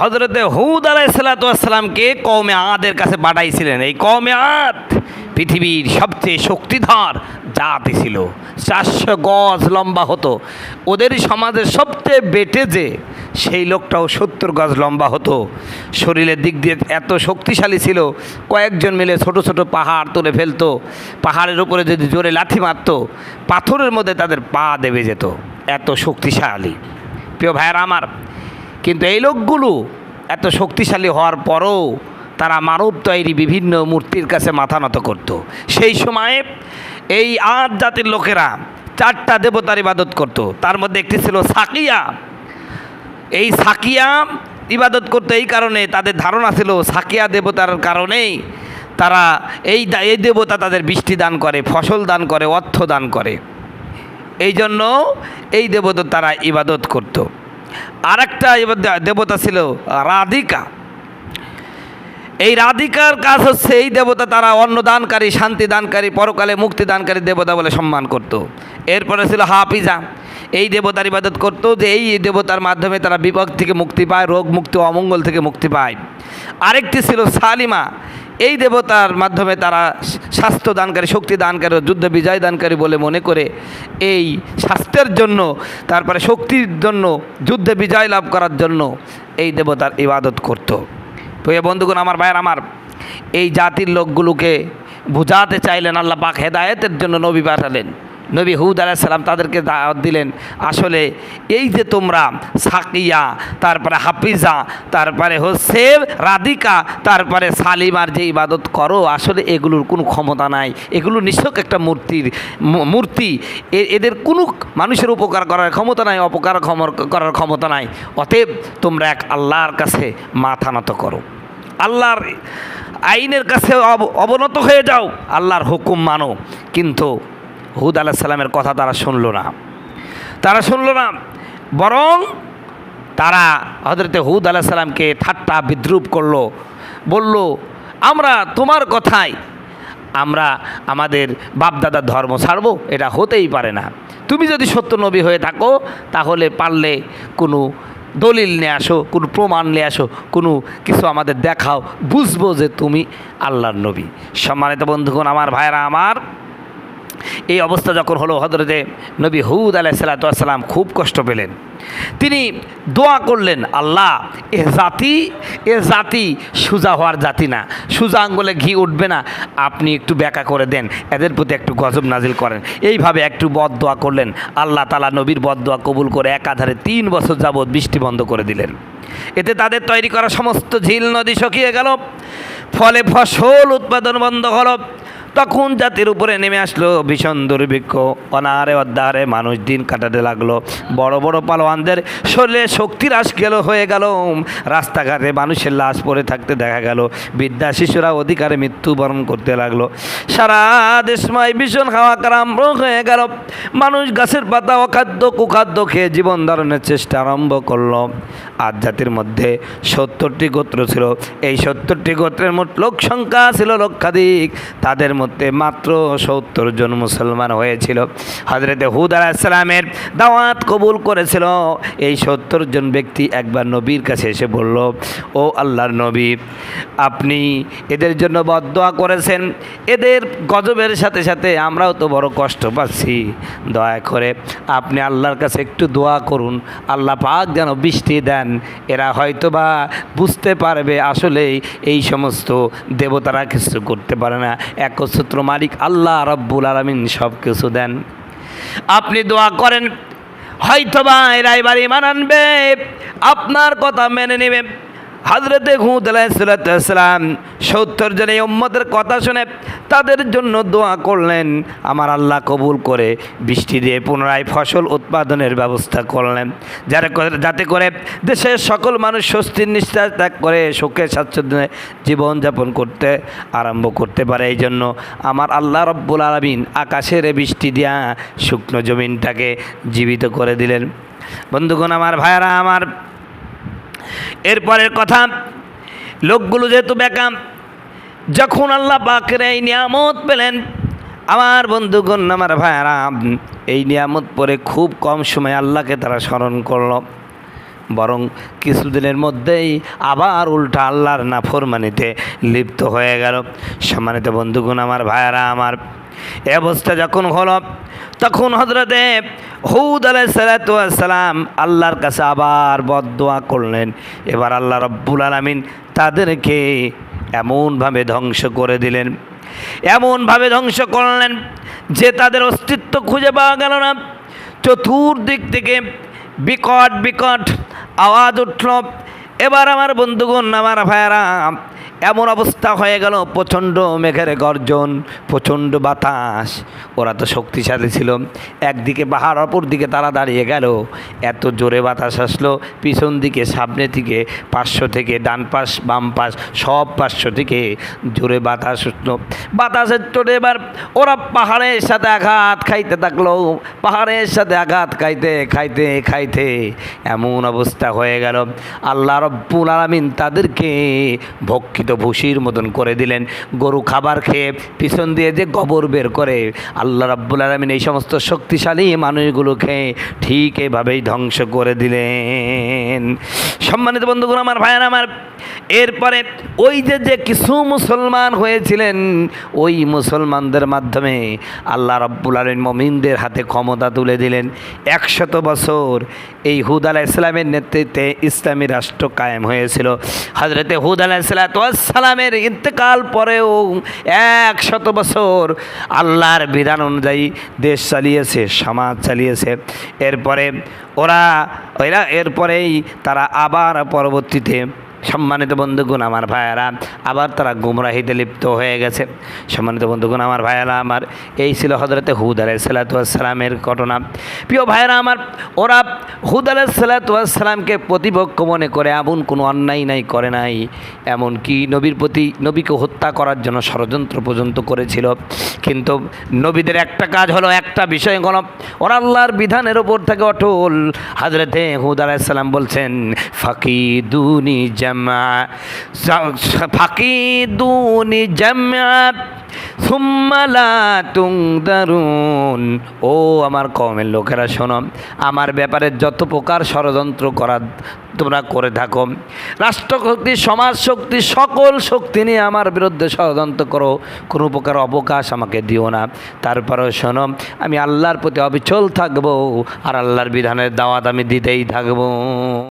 হজরতে হুদ আলাইসালাতামকে কৌমে আদের কাছে পাঠাইছিলেন। এই কৌমে আদ পৃথিবীর সবচেয়ে শক্তিধর জাতি ছিল। চারশো গজ লম্বা হতো। ওদের সমাজের সবচেয়ে বেটে যে, সেই লোকটাও সত্তর গজ লম্বা হতো। শরীরের দিক দিয়ে এত শক্তিশালী ছিল, কয়েকজন মিলে ছোট ছোট পাহাড় তুলে ফেলতো। পাহাড়ের উপরে যদি জোরে লাথি মারতো, পাথরের মধ্যে তাদের পা দেবে যেত। এত শক্তিশালী। প্রিয় ভাইয়েরা আমার কিন্তু এই লোকগুলো এত শক্তিশালী হওয়ার পরও তারা মানব তৈরি বিভিন্ন মূর্তির কাছে মাথা নত করত। সেই সময়ে এই আট জাতির লোকেরা চারটা দেবতার ইবাদত করত। তার মধ্যে একটি ছিল সাকিয়া। এই সাকিয়া ইবাদত করতে এই কারণে তাদের ধারণা ছিল সাকিয়া দেবতার কারণেই তারা এই এই দেবতা তাদের বৃষ্টি দান করে, ফসল দান করে, অর্থ দান করে। এই জন্য এই দেবতা তারা ইবাদত করত। আর একটা দেবতা ছিল রাধিকা। এই রাধিকার কাজ হচ্ছে এই দেবতা তারা অন্নদানকারী শান্তি দানকারী পরকালে মুক্তি দানকারী দেবতা বলে সম্মান করত। এরপরে ছিল হাফিজা। এই দেবতার ইবাদত করতো যে এই দেবতার মাধ্যমে তারা বিপদ থেকে মুক্তি পায়, রোগ মুক্তি অমঙ্গল থেকে মুক্তি পায়। আরেকটি ছিল সালিমা। এই দেবতার মাধ্যমে তারা স্বাস্থ্য দানকারী, শক্তি দানকারী, যুদ্ধ বিজয় দানকারী বলে মনে করে এই স্বাস্থ্যের জন্য, তারপরে শক্তির জন্য, যুদ্ধে বিজয় লাভ করার জন্য এই দেবতার ইবাদত করতো। প্রিয় বন্ধুগণ, আমার ভাইয়ের আমার, এই জাতির লোকগুলোকে বোঝাতে চাইলেন আল্লাহ পাক হেদায়েতের জন্য নবী পাঠালেন। নবী হুদ আলাইসাল্লাম তাদেরকে দাওয়াত দিলেন। আসলে এই যে তোমরা সাকিয়া, তারপরে হাফিজা, তারপরে হচ্ছে রাধিকা, তারপরে সালিমার যে ইবাদত করো, আসলে এগুলোর কোনো ক্ষমতা নাই। এগুলো নিঃসক একটা মূর্তির মূর্তি। এদের কোনো মানুষের উপকার করার ক্ষমতা নাই, অপকার করার ক্ষমতা নাই। অতএব তোমরা এক আল্লাহর কাছে মাথা নত করো। আল্লাহর আইনের কাছে অব- অবনত হয়ে যাও। আল্লাহর হুকুম মানো। কিন্তু হুদ আলাহ সাল্লামের কথা তারা শুনলো না। তারা শুনলো না, বরং তারা হজরতে হুদ আলাহ সাল্লামকে ঠাট্টা বিদ্রুপ করল। বলল, আমরা তোমার কথায়, আমরা আমাদের বাপদাদার ধর্ম ছাড়বো, এটা হতেই পারে না। তুমি যদি সত্য নবী হয়ে থাকো, তাহলে পারলে কোনো দলিল নিয়ে আসো, কোনো প্রমাণ নিয়ে আসো, কোনো কিছু আমাদের দেখাও, বুঝব যে তুমি আল্লাহর নবী। সম্মানিত বন্ধুগণ, আমার ভাইরা আমার এই অবস্থা যখন হলো হজরতে নবী হুদ আলাইসাল্লাম খুব কষ্ট পেলেন। তিনি দোয়া করলেন, আল্লাহ, এ জাতি এ জাতি সুজা হওয়ার জাতি না। সুজা আঙ্গুলে ঘি উঠবে না। আপনি একটু ব্যাকা করে দেন, এদের প্রতি একটু গজব নাজিল করেন। এইভাবে একটু বদ দোয়া করলেন। আল্লাহ তালা নবীর বদ দোয়া কবুল করে একাধারে তিন বছর যাবৎ বৃষ্টি বন্ধ করে দিলেন। এতে তাদের তৈরি করা সমস্ত ঝিল নদী শুকিয়ে গেল। ফলে ফসল উৎপাদন বন্ধ হলো। তখন জাতির উপরে নেমে আসলো ভীষণ দুর্ভিক্ষ। অনাহারে অধ্যারে মানুষ দিন কাটাতে লাগল। বড় বড় পালোয়ানদের শরীরে শক্তি হ্রাস গেল, হয়ে গেল। রাস্তাঘাটে মানুষের লাশ পড়ে থাকতে দেখা গেল। বৃদ্ধা শিশুরা অধিকারে মৃত্যুবরণ করতে লাগল। সারা দেশময় ভীষণ হাওয়াকার কারাম্ভ হয়ে গেল। মানুষ গাছের পাতা অখাদ্য, কুখাদ্য খেয়ে জীবন ধারণের চেষ্টা আরম্ভ করল। আজ জাতির মধ্যে সত্তরটি গোত্র ছিল। এই সত্তরটি গোত্রের মোট লোক সংখ্যা ছিল লক্ষাধিক। তাদের মধ্যে মাত্র সত্তর জন মুসলমান হয়েছিল। হজরতে হুদ আলাহিসাল্লামের দাওয়াত কবুল করেছিল। এই সত্তর জন ব্যক্তি একবার নবীর কাছে এসে বলল, ও আল্লাহর নবী, আপনি এদের জন্য বদোয়া করেছেন। এদের গজবের সাথে সাথে আমরাও তো বড় কষ্ট পাচ্ছি। দয়া করে আপনি আল্লাহর কাছে একটু দোয়া করুন। আল্লাহ পাক যেন বৃষ্টি দেন। এরা হয়তো বা বুঝতে পারবে আসলেই এই সমস্ত দেবতারা কিছু করতে পারে না। একচ্ছত্র মালিক আল্লাহ রব্বুল আলমিন সব কিছু দেন। আপনি দোয়া করেন, হয়তোবা এরা এবার ইমান আনবে। আপনার কথা মেনে নেবে। হাজরতে হুদ সত্তর জন উম্মতের কথা শুনে তাদের জন্য দোয়া করলেন। আমার আল্লাহ কবুল করে বৃষ্টি দিয়ে পুনরায় ফসল উৎপাদনের ব্যবস্থা করলেন। যারা যাতে করে দেশের সকল মানুষ স্বস্তির নিঃশ্বাস ত্যাগ করে সুখে স্বাচ্ছন্দ্যে জীবনযাপন করতে আরম্ভ করতে পারে। এই জন্য আমার আল্লাহ রব্বুল আলমিন আকাশের বৃষ্টি দিয়া শুকনো জমিনটাকে জীবিত করে দিলেন। বন্ধুগণ, আমার ভাইয়ারা, আমার এরপরের কথা, লোকগুলো যেহেতু বেকাম, যখন আল্লাহ পাকের এই নিয়ামত পেলেন, আমার বন্ধুগণ, আমার ভাইয়ারা, এই নিয়ামত পরে খুব কম সময় আল্লাহকে তারা স্মরণ করল। বরং কিছুদিনের মধ্যেই আবার উল্টা আল্লাহর নাফরমানিতে লিপ্ত হয়ে গেল। সম্মানিত বন্ধুগুণ, আমার ভাইয়ারা, আমার এ অবস্থা যখন হলো, তখন হজরতে হুদ আলাই সালাম আল্লাহর কাছে আবার বদোয়া করলেন। এবার আল্লাহ রব্বুল আলমিন তাদেরকে এমনভাবে ধ্বংস করে দিলেন। এমনভাবে ধ্বংস করলেন যে তাদের অস্তিত্ব খুঁজে পাওয়া গেল না। চতুর্দিক থেকে বিকট বিকট আওয়াজ উঠল। এবার আমার বন্ধুগণ আমার ভাইয়ারা এমন অবস্থা হয়ে গেল, প্রচণ্ড মেঘের গর্জন, প্রচণ্ড বাতাস। ওরা তো শক্তিশালী ছিল। একদিকে পাহাড়, অপর দিকে তারা দাঁড়িয়ে গেল। এত জোরে বাতাস আসলো, পিছন দিকে, সামনে থেকে পাঁচশো থেকে, ডান পাশ, বাম পাশ, সব পাঁচশো থেকে জোরে বাতাস উঠল। বাতাসের চোটে এবার, ওরা পাহাড়ের সাথে আঘাত খাইতে থাকল। পাহাড়ের সাথে আঘাত খাইতে খাইতে খাইতে এমন অবস্থা হয়ে গেল। আল্লাহ রব্বুল আলমিন তাদেরকে ভক্ষিত ভুসির মতন করে দিলেন। গরু খাবার খেয়ে পিছন দিয়ে যে গোবর বের করে, আল্লাহ রব্বুল আলমিন এই সমস্ত শক্তিশালী মানুষগুলোকে ঠিক এভাবেই ধ্বংস করে দিলেন। সম্মানিত বন্ধুগুলো আমার ভাইয়ার, আমার এরপরে ওই যে যে কিছু মুসলমান হয়েছিলেন, ওই মুসলমানদের মাধ্যমে আল্লাহ রব্বুল আলমিন মমিনদের হাতে ক্ষমতা তুলে দিলেন। একশত বছর এই হুদ আলাহ ইসলামের নেতৃত্বে ইসলামী রাষ্ট্র কায়েম হয়েছিল। হজরতে হুদ আলাহ সালামের ইন্তেকাল পরেও একশত বছর আল্লাহর বিধান অনুযায়ী দেশ চালিয়েছে, সমাজ চালিয়েছে। এরপরে ওরা ওরা এরপরেই তারা আবার পরবর্তীতে সম্মানিত বন্ধুগণ, আমার ভাইয়ারা, আবার তারা গুমরাহিতে লিপ্ত হয়ে গেছে। সম্মানিত বন্ধুগণ, আমার ভাইয়ারা, আমার এই ছিল হজরতে হুদ আলাই সালাতামের ঘটনা। প্রিয় ভাইয়েরা, আমার, ওরা হুদ আলাই সালাতামকে প্রতিপক্ষ মনে করে, এমন কোনো অন্যায় নাই, করে নাই। এমনকি নবীর প্রতি, নবীকে হত্যা করার জন্য ষড়যন্ত্র পর্যন্ত করেছিল। কিন্তু নবীদের একটা কাজ হলো, একটা বিষয় হলো, ওরা আল্লাহর বিধানের ওপর থেকে অটল। হাজরতে হুদ আলাইসাল্লাম বলছেন, ফাকিদুনি জামা সুম্মালা তুং দারুণ ও আমার কমের লোকেরা, শোনো, আমার ব্যাপারে যত প্রকার ষড়যন্ত্র করা তোমরা করে থাকো, রাষ্ট্রশক্তি সমাজ শক্তি সকল শক্তি নিয়ে আমার বিরুদ্ধে ষড়যন্ত্র করো, কোনো প্রকার অবকাশ আমাকে দিও না। তারপরেও শোনো, আমি আল্লাহর প্রতি অবিচল থাকব আর আল্লাহর বিধানের দাওয়াত আমি দিতেই থাকব।